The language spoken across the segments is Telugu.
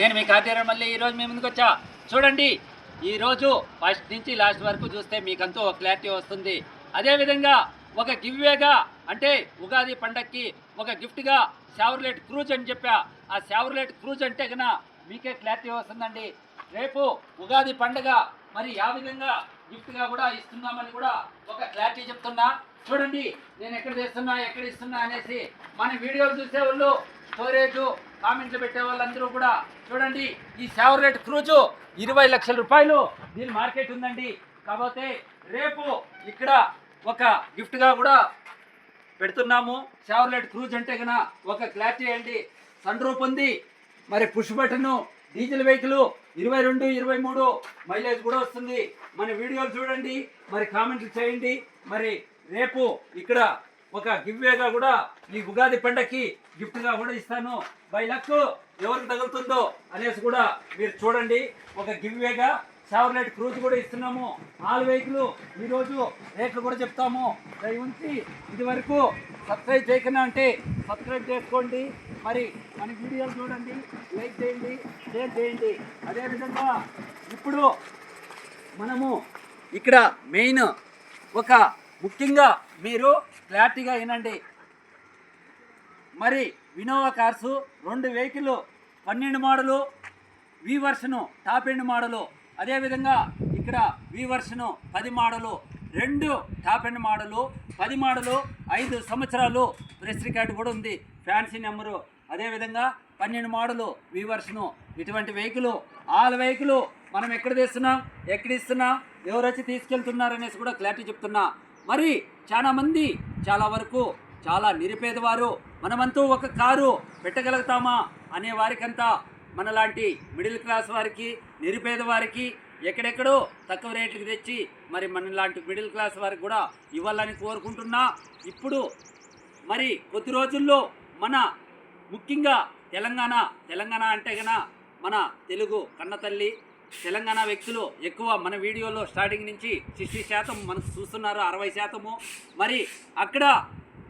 నేను మీ కార్తీరావు మళ్ళీ ఈరోజు మీ ముందుకు వచ్చా. చూడండి ఈరోజు ఫస్ట్ నుంచి లాస్ట్ వరకు చూస్తే మీకంతూ ఒక క్లారిటీ వస్తుంది. అదేవిధంగా ఒక గివ్వేగా అంటే ఉగాది పండక్కి ఒక గిఫ్ట్గా శావర్లెట్ క్రూజ్ అని చెప్పా. ఆ శావర్లెట్ క్రూజ్ అంటే కన్నా మీకే క్లారిటీ వస్తుందండి. రేపు ఉగాది పండగ మరి ఆ విధంగా గిఫ్ట్గా కూడా ఇస్తున్నామని కూడా ఒక క్లారిటీ చెప్తున్నా. చూడండి నేను ఎక్కడ చేస్తున్నా ఎక్కడ ఇస్తున్నా అనేసి మన వీడియోలు చూసే వాళ్ళు స్టోరేజ్ కామెంట్లు పెట్టే వాళ్ళందరూ కూడా చూడండి ఈ సేవరేట్ క్రూజు ఇరవై లక్షల రూపాయలు. దీని మార్కెట్ ఉందండి. కాకపోతే రేపు ఇక్కడ ఒక గిఫ్ట్గా కూడా పెడుతున్నాము. సేవరేట్ క్రూజ్ అంటే కన ఒక క్లారిటీ అండి సన్ రూప్ ఉంది. మరి పుష్ బటన్ డీజిల్ వెహికల్ ఇరవై రెండు ఇరవై మూడు మైలేజ్ కూడా వస్తుంది. మన వీడియోలు చూడండి మరి కామెంట్లు చేయండి. మరి రేపు ఇక్కడ ఒక గివ్వేగా కూడా ఈ ఉగాది పండక్కి గిఫ్ట్గా కూడా ఇస్తాను. బై లక్ ఎవరికి తగులుతుందో అనేసి కూడా మీరు చూడండి. ఒక గివ్వేగా షావర్లెట్ క్రూజ్ కూడా ఇస్తున్నాము. ఆల్ వెహికల్ ఈరోజు రేట్లు కూడా చెప్తాము. దయ ఉంచి ఇది వరకు సబ్స్క్రైబ్ చేయకుండా అంటే సబ్స్క్రైబ్ చేసుకోండి. మరి మన వీడియోలు చూడండి లైక్ చేయండి షేర్ చేయండి. అదేవిధంగా ఇప్పుడు మనము ఇక్కడ మెయిన్ ఒక ముఖ్యంగా మీరు క్లారిటీగా వినండి. మరి వినోవా కార్సు రెండు వెహికల్ పన్నెండు model V version top end model అదేవిధంగా ఇక్కడ వి వర్షను పది మోడలు రెండు టాప్ ఎండ్ మోడలు పది మోడలు ఐదు సంవత్సరాలు ప్రెస్ రికార్డు కూడా ఉంది. ఫ్యాన్సీ నెంబరు అదేవిధంగా పన్నెండు మోడలు వి వర్షను ఇటువంటి వెహికల్ ఆల్ వెహికల్ మనం ఎక్కడ తెస్తున్నాం? ఎక్కడ ఇస్తున్నాం? ఎవరొచ్చి తీసుకెళ్తున్నారనేసి కూడా క్లారిటీ చెప్తున్నా. మరి చాలామంది చాలా వరకు చాలా నిరుపేదవారు మనమంతూ ఒక కారు పెట్టగలుగుతామా అనే వారికంతా మనలాంటి మిడిల్ క్లాస్ వారికి నిరుపేద వారికి ఎక్కడెక్కడో తక్కువ రేట్లకు తెచ్చి మరి మనలాంటి మిడిల్ క్లాస్ వారికి కూడా ఇవ్వాలని కోరుకుంటున్నా. ఇప్పుడు మరి కొద్ది రోజుల్లో మన ముఖ్యంగా తెలంగాణ తెలంగాణ అంటే గన మన తెలుగు కన్నతల్లి తెలంగాణ వ్యక్తులు ఎక్కువ మన వీడియోలో స్టార్టింగ్ నుంచి సిక్స్టీ శాతం మనకు చూస్తున్నారు అరవై శాతము. మరి అక్కడ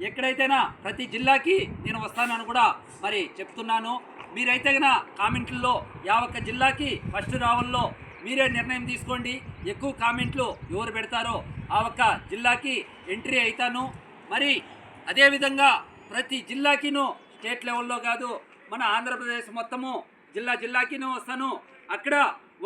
ఎక్కడైతేనా ప్రతి జిల్లాకి నేను వస్తానని కూడా మరి చెప్తున్నాను. మీరైతే గన కామెంట్లలో యావక్క జిల్లాకి ఫస్ట్ రావల్లో మీరే నిర్ణయం తీసుకోండి. ఎక్కువ కామెంట్లు ఎవరు పెడతారో ఆ ఒక్క జిల్లాకి ఎంట్రీ అవుతాను మరి అదేవిధంగా ప్రతి జిల్లాకిను స్టేట్ లెవెల్లో కాదు మన ఆంధ్రప్రదేశ్ మొత్తము జిల్లా జిల్లాకిను వస్తాను. అక్కడ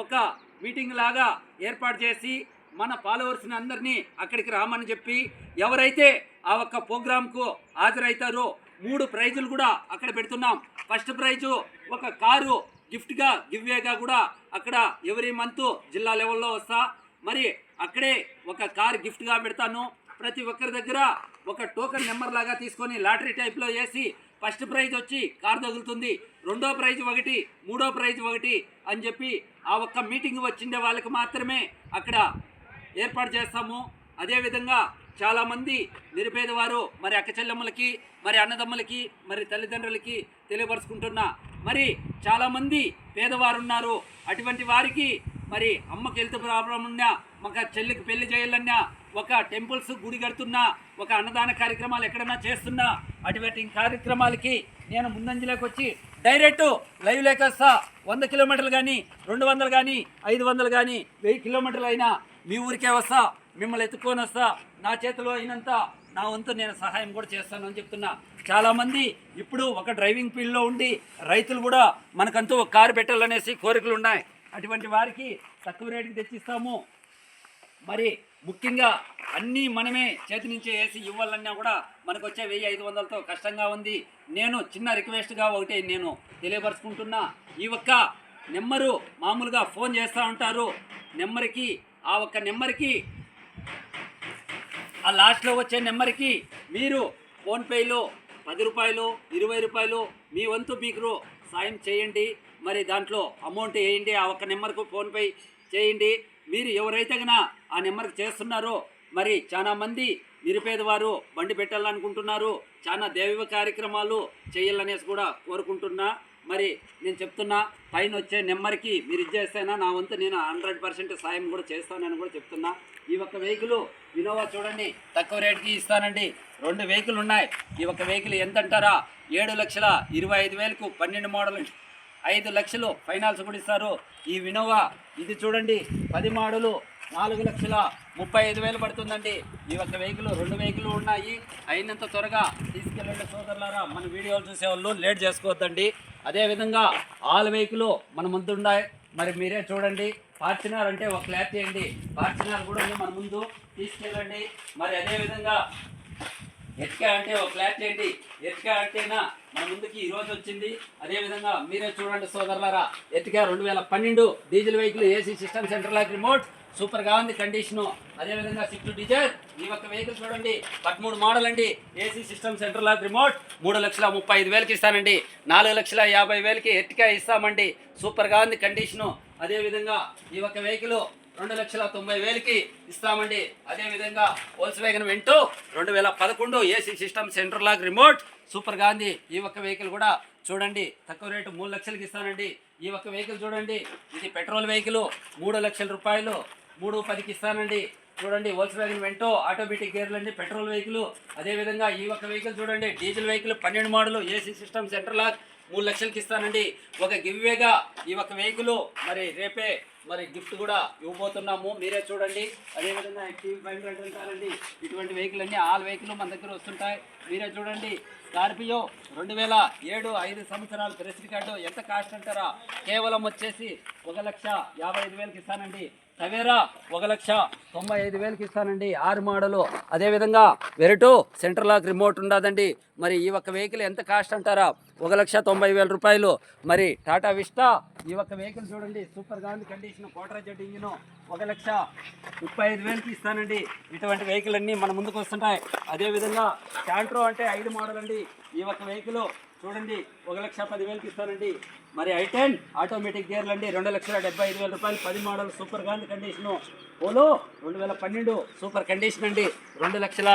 ఒక మీటింగ్ లాగా ఏర్పాటు చేసి మన ఫాలోవర్స్ని అందరినీ అక్కడికి రామని చెప్పి ఎవరైతే ఆ ఒక్క ప్రోగ్రాంకు హాజరవుతారు మూడు ప్రైజులు కూడా అక్కడ పెడుతున్నాం. ఫస్ట్ ప్రైజు ఒక కారు గిఫ్ట్గా గివ్వేగా కూడా అక్కడ ఎవరీ మంత్ జిల్లా లెవెల్లో వస్తా. మరి అక్కడే ఒక కార్ గిఫ్ట్గా పెడతాను. ప్రతి ఒక్కరి దగ్గర ఒక టోకెన్ నెంబర్ లాగా తీసుకొని లాటరీ టైప్లో వేసి ఫస్ట్ ప్రైజ్ వచ్చి కార్ తగులుతుంది. రెండో ప్రైజ్ ఒకటి మూడో ప్రైజ్ ఒకటి అని చెప్పి ఆ ఒక్క మీటింగ్ వచ్చిండే వాళ్ళకి మాత్రమే అక్కడ ఏర్పాటు చేస్తాము. అదేవిధంగా చాలామంది నిరుపేదవారు మరి అక్క చెల్లెమ్మలకి మరి అన్నదమ్ములకి మరి తల్లిదండ్రులకి తెలియపరుచుకుంటున్నా మరి చాలామంది పేదవారు ఉన్నారు అటువంటి వారికి మరి అమ్మకి హెల్త్ ప్రాబ్లం ఉన్నా ఒక చెల్లికి పెళ్ళి చేయాలన్నా ఒక టెంపుల్స్ గుడి కడుతున్నా ఒక అన్నదాన కార్యక్రమాలు ఎక్కడన్నా చేస్తున్నా అటువంటి కార్యక్రమాలకి నేను ముందంజలోకి వచ్చి డైరెక్ట్ లైవ్ లేకస్తా. వంద కిలోమీటర్లు కానీ రెండు వందలు కానీ ఐదు వందలు కానీ వెయ్యి కిలోమీటర్లు అయినా మీ ఊరికే వస్తా మిమ్మల్ని ఎత్తుకొని వస్తా. నా చేతిలో అయినంత నా వంతు నేను సహాయం కూడా చేస్తాను అని చెప్తున్నా. చాలామంది ఇప్పుడు ఒక డ్రైవింగ్ ఫీల్డ్లో ఉండి రైతులు కూడా మనకంటూ ఒక కారు పెట్టాలనేసి కోరికలు ఉన్నాయి. అటువంటి వారికి తక్కువ రేటుకి తెచ్చిస్తాము. మరి ముఖ్యంగా అన్నీ మనమే చేతి నుంచి వేసి ఇవ్వాలన్నా కూడా మనకు వచ్చే వెయ్యి ఐదు వందలతో కష్టంగా ఉంది. నేను చిన్న రిక్వెస్ట్గా ఒకటి నేను తెలియపరుచుకుంటున్నా. ఈ ఒక్క నెంబరు మామూలుగా ఫోన్ చేస్తూ ఉంటారు. నెంబర్కి ఆ ఒక్క నెంబర్కి ఆ లాస్ట్లో వచ్చే నెంబర్కి మీరు ఫోన్పేలో పది రూపాయలు ఇరవై రూపాయలు మీ వంతు మీకు సాయం చేయండి. మరి దాంట్లో అమౌంట్ వేయండి. ఆ ఒక్క నెంబర్కు ఫోన్పే చేయండి. మీరు ఎవరైతే కన్నా ఆ నెంబర్కి చేస్తున్నారో మరి చాలామంది నిరుపేదవారు బండి పెట్టాలనుకుంటున్నారు. చాలా దైవ కార్యక్రమాలు చేయాలనేసి కూడా కోరుకుంటున్నా. మరి నేను చెప్తున్నా పైన వచ్చే నెంబర్కి మీరు ఇచ్చేస్తేనా నా వంతు నేను హండ్రెడ్ పర్సెంట్ సాయం కూడా చేస్తానని కూడా చెప్తున్నా. ఈ ఒక్క వెహికల్ వినోవా చూడండి తక్కువ రేట్కి ఇస్తానండి. రెండు వెహికల్ ఉన్నాయి. ఈ ఒక్క వెహికల్ ఎంత అంటారా ఏడు లక్షల ఇరవై ఐదు వేలకు పన్నెండు మోడల్ ఐదు లక్షలు ఫైనాన్స్ కూడా ఇస్తారు. ఈ వినోవా ఇది చూడండి పది మోడలు. నాలుగు లక్షల ముప్పై ఐదు వేలు పడుతుందండి. ఈ ఒక్క వెహికల్ రెండు వెహికల్ ఉన్నాయి. అయినంత త్వరగా తీసుకెళ్ళండి సోదరులారా. మన వీడియోలు చూసే వాళ్ళు లేట్ చేసుకోవద్దండి. అదేవిధంగా ఆల్ వెహికల్ మన ముందు ఉన్నాయి. మరి మీరే చూడండి. ఫార్చునర్ అంటే ఒక క్లారిటీ అండి ఫార్చునర్ కూడా ఉంది మన ముందు. తీసుకెళ్ళండి. మరి అదేవిధంగా ఎట్కా అంటే ఒక క్లారిటీ ఏంటి ఎట్కా అంటేనా మన ముందుకి ఈ రోజు వచ్చింది. అదేవిధంగా మీరే చూడండి సోదరులారా. ఎట్కా రెండు వేల పన్నెండు diesel vehicle AC system centre lock remote సూపర్గా ఉంది కండిషను. అదేవిధంగా స్విఫ్ట్ డిజైర్. ఈ యొక్క వెహికల్ చూడండి పదమూడు మోడల్ అండి AC system centre lock remote. మూడు లక్షల ముప్పై ఐదు వేలకి ఇస్తానండి. నాలుగు లక్షల యాభై వేలకి ఎట్టిగా ఇస్తామండి. సూపర్గా ఉంది కండిషను. అదేవిధంగా ఈ యొక్క వెహికల్ రెండు లక్షల తొంభై వేలకి ఇస్తామండి. అదేవిధంగా హోల్స్ వేగన్ వెంటూ రెండు వేల పదకొండు AC system centre lock remote. Super Gandhi ఈ ఒక్క వెహికల్ కూడా చూడండి తక్కువ రేటు మూడు లక్షలకి ఇస్తానండి. ఈ ఒక్క వెహికల్ చూడండి ఇది పెట్రోల్ వెహికల్. మూడు లక్షల రూపాయలు. మూడు పదికి ఇస్తానండి. చూడండి వోల్స్ వ్యాగన్ వెంటో ఆటోమేటిక్ గేర్లు అండి పెట్రోల్ వెహికల్ అదేవిధంగా ఈ ఒక్క వెహికల్ చూడండి డీజిల్ వెహికల్ పన్నెండు model AC system centre lock మూడు లక్షలకి ఇస్తానండి. ఒక గివ్వేగా ఈ ఒక వెహికల్ మరి రేపే మరి గిఫ్ట్ కూడా ఇవ్వబోతున్నాము. మీరే చూడండి. అదేవిధంగా టీవీ ఫైవ్ అంటారండి. ఇటువంటి వెహికల్ అన్ని ఆల్ వెహికల్ మన దగ్గర వస్తుంటాయి. మీరే చూడండి. స్కార్పియో రెండు వేల ఏడు ఐదు సంవత్సరాలు ప్రెస్ రికార్డు ఎంత కాస్ట్ అంటారా? కేవలం వచ్చేసి ఒక లక్ష యాభై ఐదు వేలకి ఇస్తానండి. టవేరా ఒక లక్ష తొంభై ఐదు వేలకి ఇస్తానండి. ఆరు మోడలు. అదేవిధంగా వెరటు సెంటర్ లాక్ రిమోట్ ఉండదండి. మరి ఈ ఒక్క వెహికల్ ఎంత కాస్ట్ అంటారా? ఒక లక్ష తొంభై వేల రూపాయలు. మరి టాటా విస్టా ఈ ఒక్క వెహికల్ చూడండి. సూపర్గా ఉంది. కండిషన్ కోటరా జెడ్ ఇంజిన్ ఒక లక్ష ముప్పై ఐదు వేలకి ఇస్తానండి. ఇటువంటి వెహికల్ అన్నీ మన ముందుకు వస్తుంటాయి. అదేవిధంగా శాంట్రో అంటే ఐదు మోడల్ అండి ఈ ఒక్క వెహికల్ చూడండి. ఒక లక్ష పది వేలకి ఇస్తానండి. మరి ఐ టెన్ ఆటోమేటిక్ గేర్లు అండి. రెండు లక్షల డెబ్బై ఐదు వేల రూపాయలు. పది మోడల్ సూపర్ గాంధీ కండిషను. ఓలో రెండు వేల పన్నెండు సూపర్ కండిషన్ అండి. రెండు లక్షల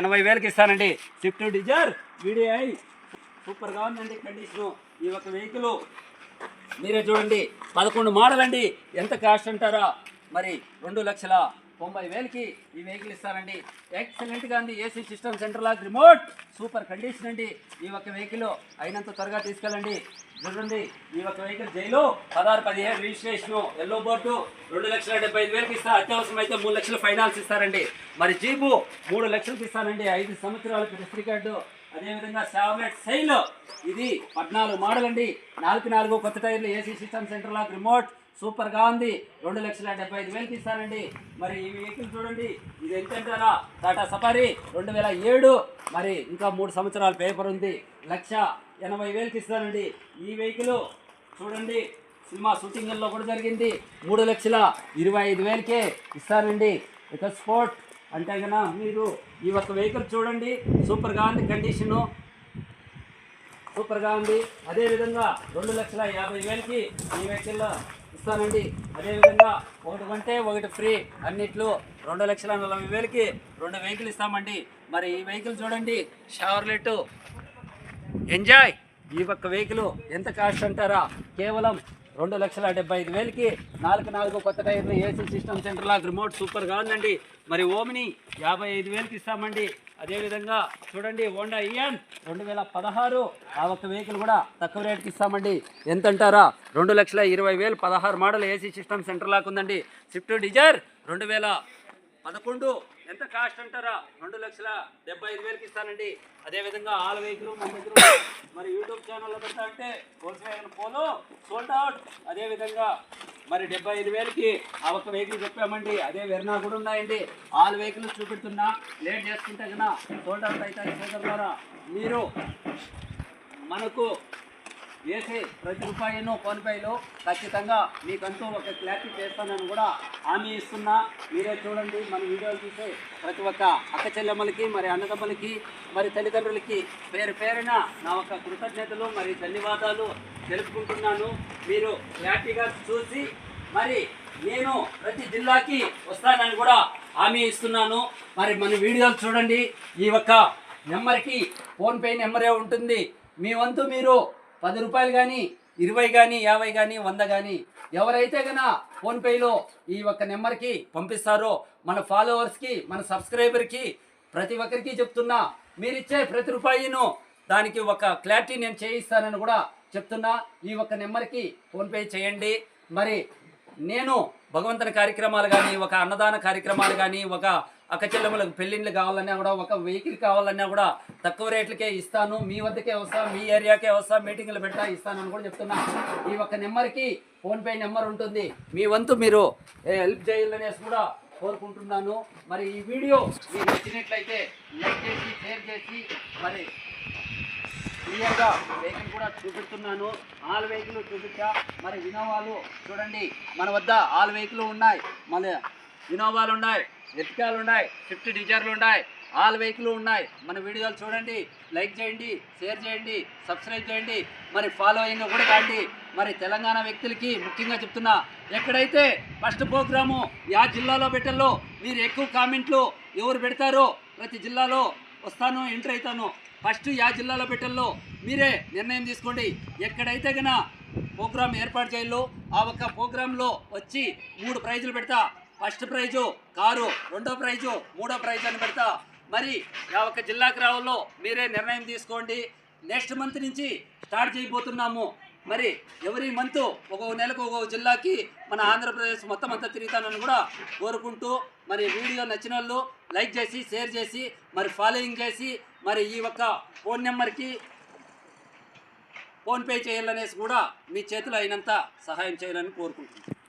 ఎనభై వేలకి ఇస్తానండి. స్విఫ్ట్ డిజైర్ వీడిఐ సూపర్గా ఉందండి కండిషను. ఈ ఒక వెహికల్ మీరే చూడండి. పదకొండు మోడల్ అండి. ఎంత కాస్ట్ అంటారా? మరి రెండు లక్షల తొంభై వేలకి ఈ వెహికల్ ఇస్తారండి. ఎక్సలెంట్గా ఉంది. AC system centre lock remote super condition అండి. ఈ ఒక్క వెహికల్ అయినంత త్వరగా తీసుకెళ్ళండి. చూడండి ఈ ఒక్క వెహికల్ జైలు. పదహారు పదిహేడు రిజిస్ట్రేషన్ ఎల్లో బోర్డు రెండు లక్షల డెబ్బై ఐదు వేలకి ఇస్తా అత్యవసరం అయితే మూడు లక్షలు ఫైనాన్స్ ఇస్తారండి. మరి జీపు మూడు లక్షలకి ఇస్తానండి. ఐదు సంవత్సరాలకు రిస్ట్రీ కార్డు అదేవిధంగా సావలెట్ సైల్ ఇది పద్నాలుగు మోడల్ అండి. నాలుగు నాలుగు కొత్త టైర్లు. AC system centre lock remote సూపర్గా ఉంది. రెండు లక్షల డెబ్బై ఐదు వేలకి ఇస్తానండి మరి ఈ వెహికల్ చూడండి. ఇది ఎంతంటారా టాటా సఫారీ రెండు వేల ఏడు. మరి ఇంకా మూడు సంవత్సరాల పేపర్ ఉంది. లక్ష ఎనభై వేలకి ఇస్తానండి ఈ వెహికల్ చూడండి. సినిమా షూటింగ్లో కూడా జరిగింది. మూడు లక్షల ఇరవై ఐదు వేలకే ఇస్తానండి ఇక స్పోర్ట్ అంటే కన్నా మీరు ఈ ఒక్క వెహికల్ చూడండి. సూపర్గా ఉంది కండిషను. సూపర్గా ఉంది. అదేవిధంగా రెండు లక్షల యాభై వేలకి ఈ వెహికల్ ఇస్తానండి. అదేవిధంగా ఒకటి కొంటే ఒకటి ఫ్రీ. అన్నిట్లో రెండు లక్షల నలభై వేలకి రెండు వెహికల్ ఇస్తామండి. మరి ఈ వెహికల్ చూడండి. Chevrolet Enjoy! ఈ ఒక్క వెహికల్ ఎంత కాస్ట్ అంటారా? కేవలం రెండు లక్షల డెబ్బై ఐదు వేలకి నాలుగు నాలుగు కొత్త టైర్లు ఏసీ సిస్టమ్ సెంటర్ లాగా రిమోట్ సూపర్గా ఉందండి. మరి ఓమిని యాభై ఐదు వేలకి ఇస్తామండి. అదేవిధంగా చూడండి హోండా ఇయన్ రెండు వేల పదహారు ఆ ఒక్క వెహికల్ కూడా తక్కువ రేటుకి ఇస్తామండి. ఎంత అంటారా రెండు లక్షల ఇరవై వేలు పదహారు మోడల్ ఏసీ సిస్టమ్ సెంటర్ లాగా ఉందండి. స్విఫ్ట్ డిజైర్ రెండు వేల పదకొండు. ఎంత కాస్ట్ అంటారా? రెండు లక్షల డెబ్బై ఐదు వేలకి ఇస్తానండి. అదేవిధంగా ఆల్ వెహికల్ మన దగ్గర మరి యూట్యూబ్ ఛానల్లో పెడతా అంటే వోల్స్వాగన్ పోలో సోల్డ్ అవుట్ అదేవిధంగా మరి డెబ్బై ఐదు వేలకి ఆ ఒక్క వెహికల్ చెప్పామండి. అదే వెర్నా కూడా ఉన్నాయండి. All vehicle చూపెడుతున్నా. లేట్ చేసుకుంటే కన్నా సోల్డ్ అవుట్ అవుతాయి ద్వారా మీరు మనకు వేసే ప్రతి రూపాయిను ఫోన్పేలో ఖచ్చితంగా మీకంటూ ఒక క్లారిటీ చేస్తానని కూడా హామీ ఇస్తున్నా. మీరే చూడండి మన వీడియోలు చూసే ప్రతి ఒక్క అక్క చెల్లెమ్మలకి మరి అన్నదమ్మలకి మరి తల్లిదండ్రులకి పేరు పేరున నా ఒక కృతజ్ఞతలు మరి ధన్యవాదాలు. తెలుపుకుంటున్నాను. మీరు క్లారిటీగా చూసి మరి నేను ప్రతి జిల్లాకి వస్తానని కూడా హామీ ఇస్తున్నాను. మరి మన వీడియోలు చూడండి. ఈ ఒక్క నెంబర్కి ఫోన్పే నెంబరే ఉంటుంది. మీ వంతు మీరు పది రూపాయలు కానీ ఇరవై కానీ యాభై కానీ వంద కానీ ఎవరైతే కన్నా ఫోన్పేలో ఈ ఒక్క నెంబర్కి పంపిస్తారో మన ఫాలోవర్స్కి మన సబ్స్క్రైబర్కి ప్రతి ఒక్కరికి చెప్తున్నా. మీరిచ్చే ప్రతి రూపాయిను దానికి ఒక క్లారిటీ నేను చేయిస్తానని కూడా చెప్తున్నా ఈ ఒక్క నెంబర్కి ఫోన్పే చేయండి. మరి నేను భగవంతుని కార్యక్రమాలు కానీ ఒక అన్నదాన కార్యక్రమాలు కానీ ఒక అక్కచెల్లెములకు పెళ్ళిళ్ళు కావాలన్నా కూడా ఒక వెహికల్ కావాలన్నా కూడా తక్కువ రేట్లకే ఇస్తాను. మీ వద్దకే వస్తా మీ ఏరియాకే వస్తా మీటింగ్లు పెడతా అని కూడా చెప్తున్నా. ఈ ఒక్క నెంబర్కి ఫోన్పే నెంబర్ ఉంటుంది. మీ వంతు మీరు హెల్ప్ చేయాలనేసి కూడా కోరుకుంటున్నాను. మరి ఈ వీడియో మీకు నచ్చినట్లయితే లైక్ చేసి షేర్ చేసి మరి క్లియర్గా వెహికల్ కూడా చూపిస్తున్నాను. ఆల్ వెహికల్ చూపించా. మరి ఇనోవాలు చూడండి. మన వద్ద ఆల్ వెహికల్ ఉన్నాయి. మళ్ళీ ఇనోవాలు ఉన్నాయి ఎర్టికాలు ఉన్నాయి స్విఫ్ట్ డిజైర్లు ఉన్నాయి. ఆల్ వెహికల్ ఉన్నాయి. మన వీడియోలు చూడండి. లైక్ చేయండి షేర్ చేయండి సబ్స్క్రైబ్ చేయండి. మరి ఫాలోయింగ్ కూడా కాండి. మరి తెలంగాణ వ్యక్తులకి ముఖ్యంగా చెప్తున్నా ఎక్కడైతే ఫస్ట్ ప్రోగ్రాము యా జిల్లాలో పెట్టాలో మీరు ఎక్కువ కామెంట్లు ఎవరు పెడతారో ప్రతి జిల్లాలో వస్తాను ఎంటర్ అవుతాను ఫస్ట్ యా జిల్లాలో పెట్టల్లో మీరే నిర్ణయం తీసుకోండి. ఎక్కడైతే గన ప్రోగ్రామ్ ఏర్పాటు చేయాలో ఆ ఒక్క ప్రోగ్రాంలో వచ్చి మూడు ప్రైజులు పెడతా. ఫస్ట్ ప్రైజు కారు రెండో ప్రైజు మూడో ప్రైజ్ అని పెడతా. మరి ఆ ఒక్క జిల్లాకు రావాలో మీరే నిర్ణయం తీసుకోండి. నెక్స్ట్ మంత్ నుంచి స్టార్ట్ చేయబోతున్నాము. మరి ఎవరి మంత్ ఒక నెలకు ఒక్కొక్క జిల్లాకి మన ఆంధ్రప్రదేశ్ మొత్తం అంతా తిరుగుతానని కూడా కోరుకుంటూ మరి వీడియో నచ్చిన వాళ్ళు లైక్ చేసి షేర్ చేసి మరి ఫాలోయింగ్ చేసి మరి ఈ ఒక్క ఫోన్ నెంబర్కి ఫోన్పే చేయాలనేసి కూడా మీ చేతిలో అయినంత సహాయం చేయాలని కోరుకుంటున్నాను.